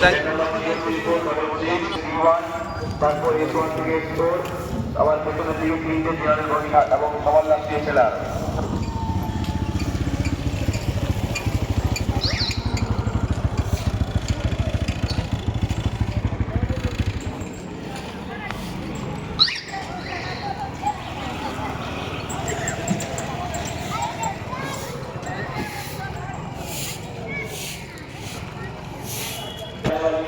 Thank তারপর আবার general এবং সবার লাস্ট দিয়ে সেলার এক নম্বর যাত্রা বেরোচ্ছে অনুগ্রহ শুনবেন খড়গপুর এক্সপ্রেস আজকে বাতিপাড়া হচ্ছে এবং আসানসোলের দিকে যেতে চান তিন নম্বর প্ল্যাটফর্মে আসছে ওই গাড়িতে যেতে পারে খড়গপুর হাটি এক্সপ্রেস আজকে বাতিল করা হয়েছে যারা বিষ্ণুপুর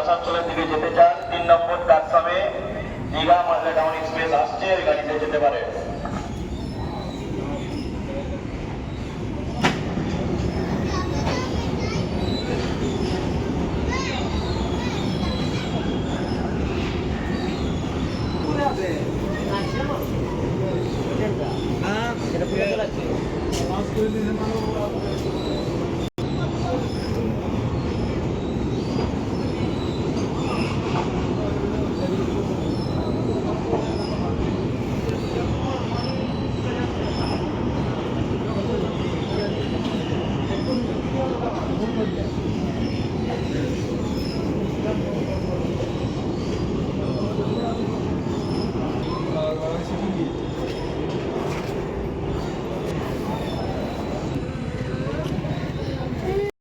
আসানসোলের দিকে যেতে চান তিন নম্বর প্ল্যাটফর্মে দীঘা মালদা টাউন এক্সপ্রেস আসছে ওই গাড়িতে যেতে পারে। এটা পুরো চালাচ্ছে